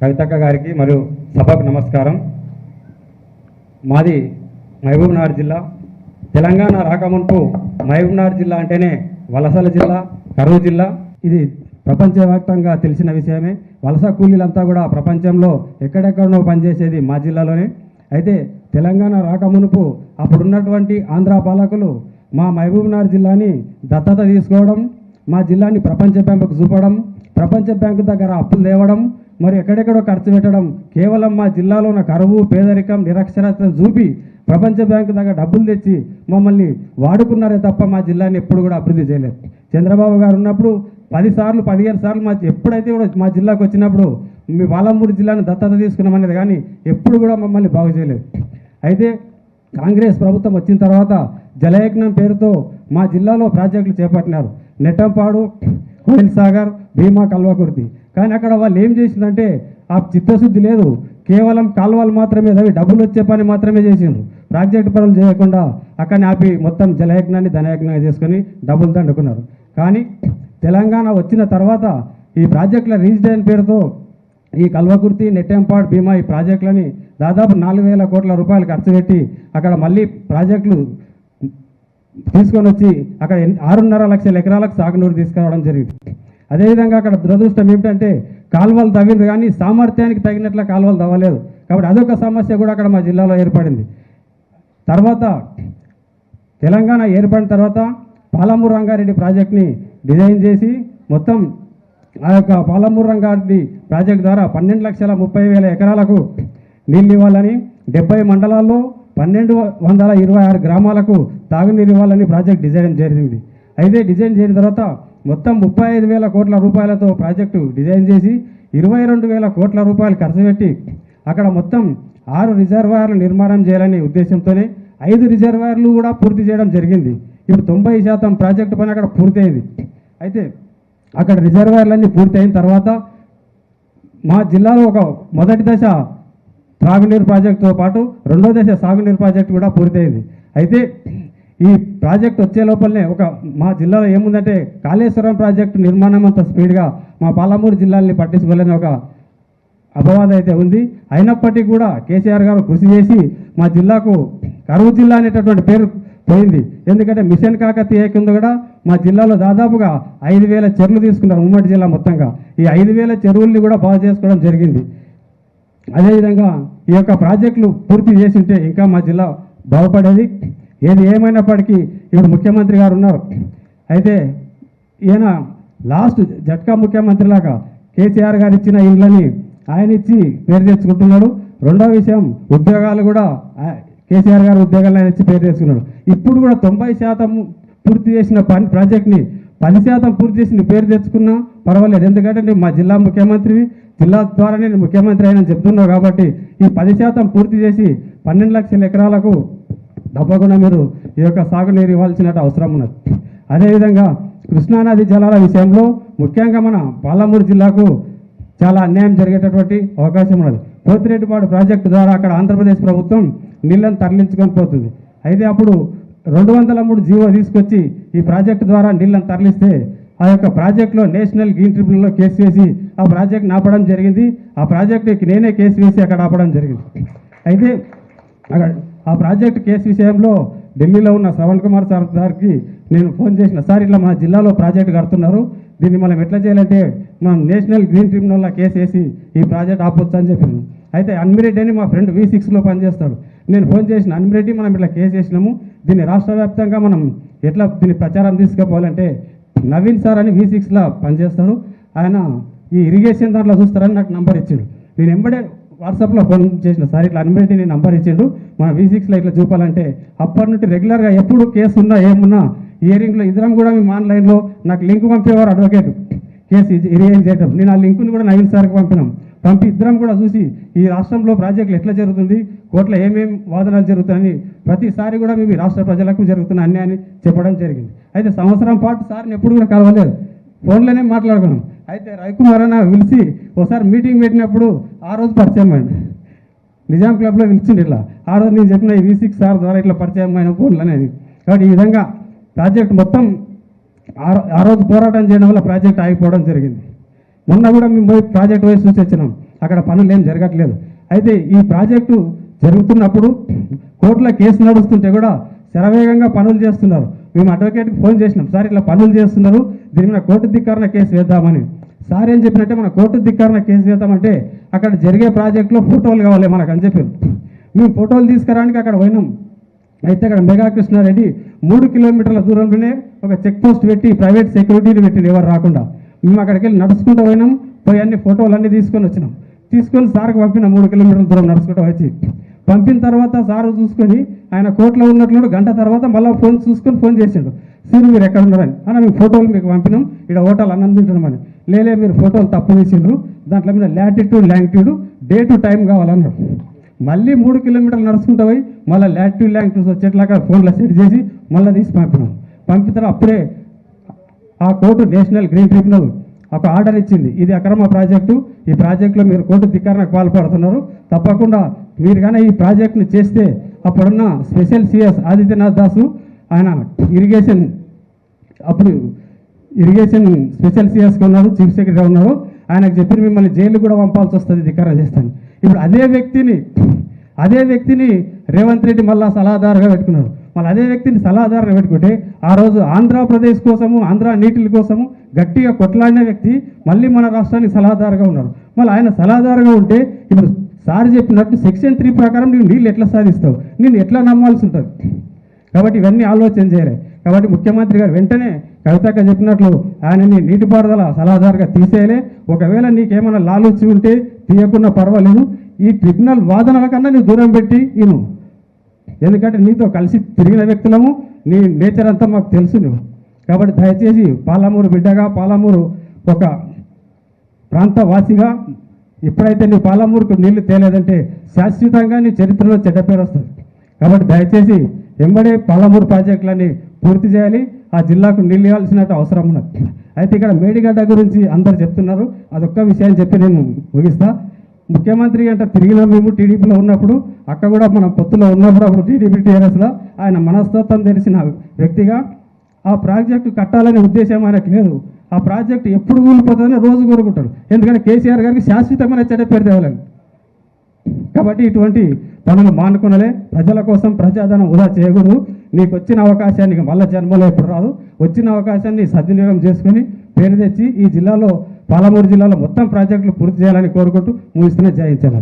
కవితక్క గారికి మరియు సభకు నమస్కారం. మాది మహబూబ్నగర్ జిల్లా. తెలంగాణ రాకముంపు మహబూబ్నగర్ జిల్లా అంటేనే వలసల జిల్లా కరువు జిల్లా. ఇది ప్రపంచవ్యాప్తంగా తెలిసిన విషయమే. వలస కూలీలంతా కూడా ప్రపంచంలో ఎక్కడెక్కడనో పనిచేసేది మా జిల్లాలోనే. అయితే తెలంగాణ రాకమునుపు అప్పుడున్నటువంటి ఆంధ్ర పాలకులు మా మహబూబ్నగర్ జిల్లాని దత్తత తీసుకోవడం మా జిల్లాని ప్రపంచ బ్యాంకుకు చూపడం ప్రపంచ బ్యాంకు దగ్గర అప్పులు తేవడం మరి ఎక్కడెక్కడో ఖర్చు పెట్టడం కేవలం మా జిల్లాలో ఉన్న కరువు పేదరికం నిరక్షరతను చూపి ప్రపంచ బ్యాంకు దగ్గర డబ్బులు తెచ్చి మమ్మల్ని వాడుకున్నారే తప్ప మా జిల్లాని ఎప్పుడు కూడా అభివృద్ధి చేయలేదు. చంద్రబాబు గారు ఉన్నప్పుడు పది సార్లు పదిహేను సార్లు మా ఎప్పుడైతే కూడా మా జిల్లాకు వచ్చినప్పుడు మీ పాలమూరు జిల్లాను దత్తత తీసుకున్నామనేది కానీ ఎప్పుడు కూడా మమ్మల్ని బాగు చేయలేదు. అయితే కాంగ్రెస్ ప్రభుత్వం వచ్చిన తర్వాత జలయజ్ఞం పేరుతో మా జిల్లాలో ప్రాజెక్టులు చేపట్టినారు. నెట్టంపాడు కోయిల్ సాగర్ భీమా కల్వకుర్తి. కానీ అక్కడ వాళ్ళు ఏం చేసిందంటే ఆ చిత్తశుద్ధి లేదు. కేవలం కాలువలు మాత్రమే అవి డబ్బులు వచ్చే పని మాత్రమే చేసిండ్రు. ప్రాజెక్టు పనులు చేయకుండా అక్కడిని ఆపి మొత్తం జలయజ్ఞాన్ని ధనయజ్ఞాన్ని చేసుకొని డబ్బులు దండుకున్నారు. కానీ తెలంగాణ వచ్చిన తర్వాత ఈ ప్రాజెక్టుల రీజిడైన్ పేరుతో ఈ కల్వకుర్తి నెట్టెంపాడ్ భీమా ఈ ప్రాజెక్టులని దాదాపు నాలుగు వేల కోట్ల రూపాయలు ఖర్చు పెట్టి అక్కడ మళ్ళీ ప్రాజెక్టులు తీసుకొని వచ్చి అక్కడ ఆరున్నర లక్షల ఎకరాలకు సాగునీరు తీసుకురావడం జరిగింది. అదేవిధంగా అక్కడ దురదృష్టం ఏమిటంటే కాలువలు తవ్వింది కానీ సామర్థ్యానికి తగినట్లు కాలువలు తవ్వలేదు. కాబట్టి అదొక సమస్య కూడా అక్కడ మా జిల్లాలో ఏర్పడింది. తర్వాత తెలంగాణ ఏర్పడిన తర్వాత పాలమూరు రంగారెడ్డి ప్రాజెక్ట్ని డిజైన్ చేసి మొత్తం ఆ యొక్క పాలమూరు రంగారెడ్డి ప్రాజెక్ట్ ద్వారా పన్నెండు లక్షల ముప్పై వేల ఎకరాలకు నీళ్ళు ఇవ్వాలని డెబ్బై మండలాల్లో పన్నెండు వందల ఇరవై ఆరు గ్రామాలకు తాగునీరు ఇవ్వాలని ప్రాజెక్ట్ డిజైన్ జరిగింది. అయితే డిజైన్ చేసిన తర్వాత మొత్తం ముప్పై ఐదు వేల కోట్ల రూపాయలతో ప్రాజెక్టు డిజైన్ చేసి ఇరవై రెండు వేల కోట్ల రూపాయలు ఖర్చు పెట్టి అక్కడ మొత్తం ఆరు రిజర్వాయర్లు నిర్మాణం చేయాలనే ఉద్దేశంతోనే ఐదు రిజర్వాయర్లు కూడా పూర్తి చేయడం జరిగింది. ఇప్పుడు తొంభై శాతం ప్రాజెక్టు పని అక్కడ పూర్తయింది. అయితే అక్కడ రిజర్వాయర్లన్నీ పూర్తయిన తర్వాత మా జిల్లాలో ఒక మొదటి దశ త్రాగునీరు ప్రాజెక్టుతో పాటు రెండో దశ సాగునీరు ప్రాజెక్టు కూడా పూర్తయింది. అయితే ఈ ప్రాజెక్ట్ వచ్చే లోపలనే ఒక మా జిల్లాలో ఏముందంటే కాళేశ్వరం ప్రాజెక్టు నిర్మాణం అంత స్పీడ్గా మా పాలమూరు జిల్లాల్ని పట్టించుకోలేని ఒక అపవాదం అయితే ఉంది. అయినప్పటికీ కూడా కేసీఆర్ గారు కృషి చేసి మా జిల్లాకు కరువు జిల్లా అనేటటువంటి పేరు పోయింది. ఎందుకంటే మిషన్ కాకతీయ కింద కూడా మా జిల్లాలో దాదాపుగా ఐదు వేల చెరువులు తీసుకున్నారు ఉమ్మడి జిల్లా మొత్తంగా. ఈ ఐదు వేల చెరువుల్ని కూడా బాగు చేసుకోవడం జరిగింది. అదేవిధంగా ఈ యొక్క ప్రాజెక్టులు పూర్తి చేసింటే ఇంకా మా జిల్లా బాగుపడేది. ఏది ఏమైనప్పటికీ ఇప్పుడు ముఖ్యమంత్రి గారు ఉన్నారు. అయితే ఈయన లాస్ట్ జట్కా ముఖ్యమంత్రిలాగా కేసీఆర్ గారు ఇచ్చిన ఇండ్లని ఆయన ఇచ్చి పేరు తెచ్చుకుంటున్నాడు. రెండో విషయం ఉద్యోగాలు కూడా కేసీఆర్ గారు ఉద్యోగాలు ఆయన ఇచ్చి పేరు తెచ్చుకున్నాడు. ఇప్పుడు కూడా తొంభై శాతం పూర్తి చేసిన పని ప్రాజెక్ట్ని పది శాతం పూర్తి చేసి నీ పేరు తెచ్చుకున్నా పర్వాలేదు. ఎందుకంటే మా జిల్లా ముఖ్యమంత్రివి. జిల్లా ద్వారానే నేను ముఖ్యమంత్రి అయినా చెప్తున్నావు కాబట్టి ఈ పది శాతం పూర్తి చేసి పన్నెండు లక్షల ఎకరాలకు తప్పకుండా మీరు ఈ యొక్క సాగునీరు ఇవ్వాల్సిన అవసరం ఉన్నది. అదేవిధంగా కృష్ణానది జలాల విషయంలో ముఖ్యంగా మన పాలమూరు జిల్లాకు చాలా అన్యాయం జరిగేటటువంటి అవకాశం ఉన్నది. పోతిరెడ్డిపాడు ప్రాజెక్టు ద్వారా అక్కడ ఆంధ్రప్రదేశ్ ప్రభుత్వం నీళ్ళని తరలించుకొని పోతుంది. అయితే అప్పుడు రెండు వందల మూడు జీవో తీసుకొచ్చి ఈ ప్రాజెక్టు ద్వారా నీళ్ళని తరలిస్తే ఆ యొక్క ప్రాజెక్టులో నేషనల్ గ్రీన్ ట్రిబ్యునల్లో కేసు వేసి ఆ ప్రాజెక్ట్ ఆపడం జరిగింది. ఆ ప్రాజెక్టుకి నేనే కేసు వేసి అక్కడ ఆపడం జరిగింది. అయితే అక్కడ ఆ ప్రాజెక్ట్ కేసు విషయంలో ఢిల్లీలో ఉన్న శ్రవణ్ కుమార్ సార్ గారికి నేను ఫోన్ చేసిన సార్ ఇట్లా మన జిల్లాలో ప్రాజెక్ట్ కడుతున్నారు. దీన్ని మనం ఎట్లా చేయాలంటే మనం నేషనల్ గ్రీన్ ట్రిబ్యునల్లో కేసు వేసి ఈ ప్రాజెక్ట్ ఆపొచ్చు అని చెప్పింది అయితే అన్మిరెడ్డి అని మా ఫ్రెండ్ వి సిక్స్లో పనిచేస్తాడు. నేను ఫోన్ చేసిన అన్మిరెడ్డి మనం ఇట్లా కేసు చేసినాము దీన్ని రాష్ట్ర వ్యాప్తంగా మనం ఎట్లా దీన్ని ప్రచారం తీసుకుపోవాలంటే నవీన్ సార్ అని వి సిక్స్లో పనిచేస్తాడు. ఆయన ఈ ఇరిగేషన్ దాంట్లో చూస్తారని నాకు నంబర్ ఇచ్చిండు. నేను ఎంబడే వాట్సాప్లో ఫోన్ చేసిన సార్ ఇట్లా అన్మిరెడ్డి నేను నంబర్ ఇచ్చిండు. మన వి సిక్స్లో ఇట్లా చూపాలంటే అప్పటి నుండి రెగ్యులర్గా ఎప్పుడు కేసు ఉన్నా ఏమున్నా ఇయరింగ్లో ఇద్దరం కూడా మేము ఆన్లైన్లో నాకు లింక్ పంపేవారు అడ్వకేట్ కేసు ఇరిగేషన్ చేయటం. నేను ఆ లింక్ని కూడా నవీన్ సార్కి పంపినాం. పంపి ఇద్దరం కూడా చూసి ఈ రాష్ట్రంలో ప్రాజెక్టులు ఎట్లా జరుగుతుంది కోట్ల ఏమేమి వాదనలు జరుగుతాయని ప్రతిసారి కూడా మేము ఈ రాష్ట్ర ప్రజలకు జరుగుతున్న అన్యాయాన్ని చెప్పడం జరిగింది. అయితే సంవత్సరం పాటు సార్ని ఎప్పుడు కూడా కలవలేదు. ఫోన్లోనే మాట్లాడుకున్నాం. అయితే రవికుమార్ అన్న పిలిచి ఒకసారి మీటింగ్ పెట్టినప్పుడు ఆ రోజు పరిచయం నిజాం క్లబ్లో పిలిచిండు ఇట్లా. ఆ రోజు నేను చెప్పిన ఈ వి సిక్స్ సార్ ద్వారా ఇట్లా పరిచయం అయిన ఫోన్లు అనేది కాబట్టి ఈ విధంగా ప్రాజెక్ట్ మొత్తం ఆ రోజు పోరాటం చేయడం వల్ల ప్రాజెక్ట్ ఆగిపోవడం జరిగింది. మొన్న కూడా మేము పోయి ప్రాజెక్ట్ వైపు చూసి వచ్చినాం. అక్కడ పనులు ఏం జరగట్లేదు. అయితే ఈ ప్రాజెక్టు జరుగుతున్నప్పుడు కోర్టులో కేసు నడుస్తుంటే కూడా శరవేగంగా పనులు చేస్తున్నారు. మేము అడ్వకేట్కి ఫోన్ చేసినాం. సార్ ఇట్లా పనులు చేస్తున్నారు. దీని మీద కోర్టు ధిక్కరణ కేసు వేద్దామని. సార్ ఏం చెప్పినట్టే మన కోర్టు ధిక్కరణ కేసు వేద్దామంటే అక్కడ జరిగే ప్రాజెక్టులో ఫోటోలు కావాలి మనకు అని చెప్పారు. మేము ఫోటోలు తీసుకురావడానికి అక్కడ పోయినాం. అయితే అక్కడ మెగా కృష్ణారెడ్డి మూడు కిలోమీటర్ల దూరంలోనే ఒక చెక్ పోస్ట్ పెట్టి ప్రైవేట్ సెక్యూరిటీని పెట్టింది ఎవరు రాకుండా. మేము అక్కడికి వెళ్ళి నడుచుకుంటూ పోయినాం. పోయి అన్ని ఫోటోలు అన్నీ తీసుకొని వచ్చినాం. తీసుకొని సార్కి పంపిన మూడు కిలోమీటర్ల దూరం నడుచుకుంటూ వచ్చి. పంపిన తర్వాత సారు చూసుకొని ఆయన కోర్టులో ఉన్నట్లు గంట తర్వాత మళ్ళీ ఫోన్ చూసుకొని ఫోన్ చేసిండు. సీరు మీరు ఎక్కడ ఉన్నారని. అన్న మేము ఫోటోలు మీకు పంపినాం. ఇక్కడ హోటల్ అన్నందింటున్నామని లేలే మీరు ఫోటోలు తప్పు తీసిండ్రు దాంట్లో మీద latitude longitude day to time కావాలన్నారు. మళ్ళీ మూడు కిలోమీటర్లు నడుచుకుంటూ పోయి మళ్ళీ లాటిట్యూడ్ లాంగిట్యూడ్స్ వచ్చేట్లాగా ఫోన్లో సెట్ చేసి మళ్ళీ తీసి పంపినాం. పంపిన అప్పుడే ఆ కోర్టు నేషనల్ గ్రీన్ ట్రిబ్యునల్ ఒక ఆర్డర్ ఇచ్చింది. ఇది అక్రమ ప్రాజెక్టు. ఈ ప్రాజెక్టులో మీరు కోర్టు ధిక్కరణకు పాల్పడుతున్నారు. తప్పకుండా మీరు కానీ ఈ ప్రాజెక్టును చేస్తే అప్పుడున్న స్పెషల్ సిఎస్ ఆదిత్యనాథ్ దాసు ఆయన ఇరిగేషన్ అప్పుడు ఇరిగేషన్ స్పెషల్ సిఎస్గా ఉన్నారు చీఫ్ సెక్రటరీ ఉన్నారు. ఆయనకు చెప్పిన మిమ్మల్ని జైలు కూడా పంపాల్సి వస్తుంది ధిక్కరణ చేస్తాను. ఇప్పుడు అదే వ్యక్తిని అదే వ్యక్తిని రేవంత్ రెడ్డి మళ్ళా సలహాదారుగా పెట్టుకున్నారు. మళ్ళీ అదే వ్యక్తిని సలహాదారుగా పెట్టుకుంటే ఆ రోజు ఆంధ్రప్రదేశ్ కోసము ఆంధ్ర నీటిల కోసము గట్టిగా కొట్లాడిన వ్యక్తి మళ్ళీ మన రాష్ట్రానికి సలహాదారుగా ఉన్నారు. మళ్ళీ ఆయన సలహాదారుగా ఉంటే ఇప్పుడు సార్ చెప్పినట్టు సెక్షన్ త్రీ ప్రకారం నువ్వు నీళ్ళు ఎట్లా సాధిస్తావు? నేను ఎట్లా నమ్మాల్సి ఉంటుంది? కాబట్టి ఇవన్నీ ఆలోచన చేయలే. కాబట్టి ముఖ్యమంత్రి గారు వెంటనే కవితక్క చెప్పినట్లు ఆయనని నీటిపారుదల సలహాదారుగా తీసేయలే. ఒకవేళ నీకేమైనా లాలూచి ఉంటే తీయకున్నా పర్వాలేదు. ఈ ట్రిబ్యునల్ వాదనల కన్నా నువ్వు దూరం పెట్టి ఇను. ఎందుకంటే నీతో కలిసి తిరిగిన వ్యక్తులము నీ నేచర్ అంతా మాకు తెలుసు నువ్వు. కాబట్టి దయచేసి పాలమూరు బిడ్డగా పాలమూరు ఒక ప్రాంత వాసిగా ఎప్పుడైతే నీ పాలమూరుకు నీళ్ళు తేలేదంటే శాశ్వతంగా నీ చరిత్రలో చెడ్డ పేరు వస్తుంది. కాబట్టి దయచేసి ఎంబడే పాలమూరు ప్రాజెక్టులన్నీ పూర్తి చేయాలి. ఆ జిల్లాకు నీళ్ళు ఇవ్వాల్సినట్టు అవసరం ఉన్నది. అయితే ఇక్కడ మేడిగడ్డ గురించి అందరు చెప్తున్నారు. అదొక్క విషయాన్ని చెప్పి నేను ముగిస్తా. ముఖ్యమంత్రి అంటే తిరిగిన మేము టీడీపీలో ఉన్నప్పుడు అక్కడ కూడా మన పొత్తులో ఉన్నప్పుడు అప్పుడు టీడీపీ టీఆర్ఎస్లో ఆయన మనస్తత్వం తెలిసిన వ్యక్తిగా. ఆ ప్రాజెక్టు కట్టాలనే ఉద్దేశం ఆయనకు లేదు. ఆ ప్రాజెక్ట్ ఎప్పుడు కూలిపోతుందని రోజు కోరుకుంటాడు. ఎందుకంటే కేసీఆర్ గారికి శాశ్వతమైన చెడ్డ పేరు తేవాలని. కాబట్టి ఇటువంటి పనులు మానుకునలే. ప్రజల కోసం ప్రజాధనం వృధా చేయకూడదు. నీకు వచ్చిన అవకాశాన్ని మళ్ళీ జన్మలో ఎప్పుడు రాదు. వచ్చిన అవకాశాన్ని సద్వినియోగం చేసుకుని పేరు తెచ్చి ఈ జిల్లాలో పాలమూరు జిల్లాలో మొత్తం ప్రాజెక్టులు పూర్తి చేయాలని కోరుకుంటూ ముగిస్తున్న. జయించాను